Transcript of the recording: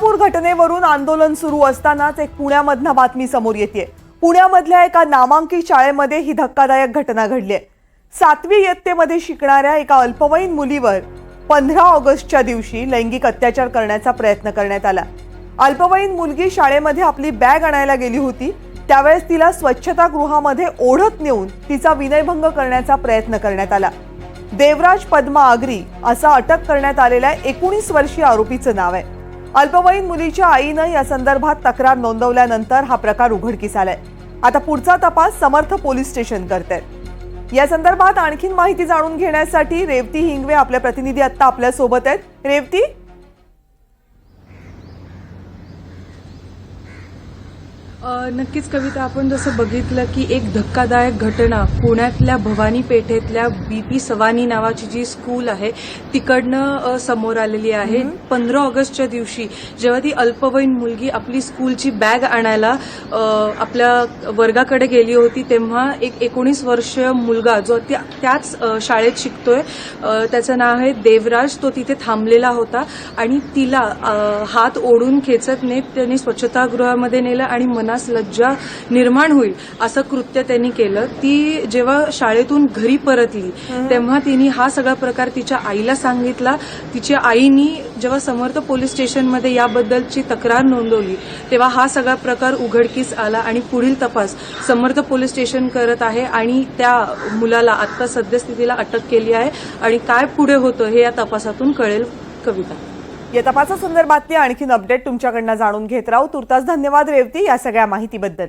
पूर घटनेवरून आंदोलन सुरू असतानाच एक पुण्यामधनं बातमी समोर येते पुण्यामधल्या एका नामांकित शाळेमध्ये ही धक्कादायक घटना घडली आहे सातवी इयत्तेमध्ये शिकणाऱ्या एका अल्पवयीन मुलीवर पंधरा ऑगस्टच्या दिवशी लैंगिक अत्याचार करण्याचा प्रयत्न करण्यात आला. अल्पवयीन मुलगी शाळेमध्ये आपली बॅग आणायला गेली होती त्यावेळेस तिला स्वच्छतागृहामध्ये ओढत नेऊन तिचा विनयभंग करण्याचा प्रयत्न करण्यात आला. देवराज पद्मा आगरी असं अटक करण्यात आलेल्या एकोणीस वर्षीय आरोपीचं नाव आहे. अल्पवयीन मुलीच्या आईनं या संदर्भात तक्रार नोंदवल्यानंतर हा प्रकार उघडकीस आलाय. आता पुढचा तपास समर्थ पोलीस स्टेशन करतायत या संदर्भात आणखीन माहिती जाणून घेण्यासाठी रेवती हिंगवे आपले प्रतिनिधी आता आपल्यासोबत आहेत. रेवती नक्कीच कविता आपण जसं बघितलं की एक धक्कादायक घटना पुण्यातल्या भवानी पेठेतल्या बी पी सवानी नावाची जी स्कूल आहे तिकडनं समोर आलेली आहे. पंधरा ऑगस्टच्या दिवशी जेव्हा ती अल्पवयीन मुलगी आपली स्कूलची बॅग आणायला आपल्या वर्गाकडे गेली होती तेव्हा एक एकोणीस वर्षीय मुलगा जो त्या- त्याच शाळेत शिकतोय त्याचं नाव आहे देवराज तो तिथे थांबलेला होता आणि तिला हात ओढून खेचत नेत त्यांनी स्वच्छतागृहामध्ये नेलं आणि मनास लज्जा निर्माण होईल असं कृत्य त्यांनी केलं. ती जेव्हा शाळेतून घरी परतली तेव्हा तिने हा सगळा प्रकार तिच्या आईला सांगितला. तिच्या आईनी जेव्हा समर्थ पोलीस स्टेशनमध्ये याबद्दलची तक्रार नोंदवली तेव्हा हा सगळा प्रकार उघडकीस आला आणि पुढील तपास समर्थ पोलीस स्टेशन करत आहे आणि त्या मुलाला आता सद्यस्थितीला अटक केली आहे. आणि काय पुढे होतं हे या तपासातून कळेल कविता. या तपासासंदर्भातली आणखीन अपडेट तुमच्याकडनं जाणून घेत राहू. तुर्तास धन्यवाद रेवती या सगळ्या माहितीबद्दल.